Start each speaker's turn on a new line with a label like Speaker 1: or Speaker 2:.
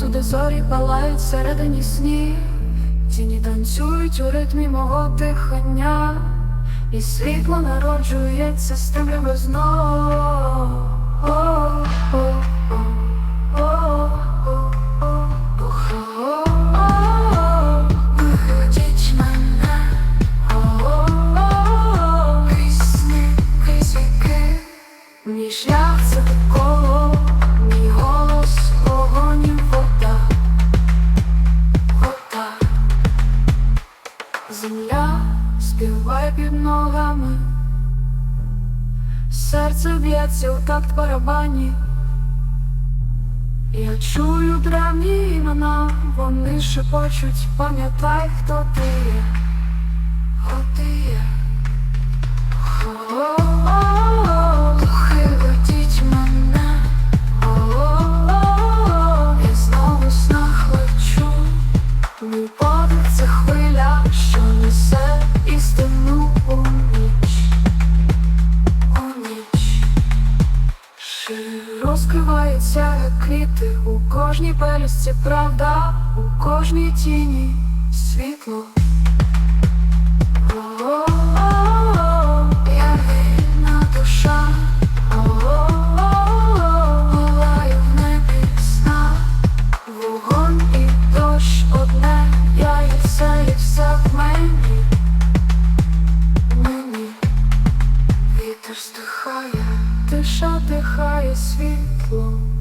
Speaker 1: Всюди зорі палають всередині снів, тіні танцюють у ритмі мого дихання, і світло народжується з темряви знов. Співає під ногами, серце б'ється у такт барабані. Я чую древні імена, вони шепочуть, пам'ятай, хто ти є, розкриваються квіти у кожній пелюсті правда, у кожній тіні світло. Мені, мені, вітер стихає. Диша дихає світлом.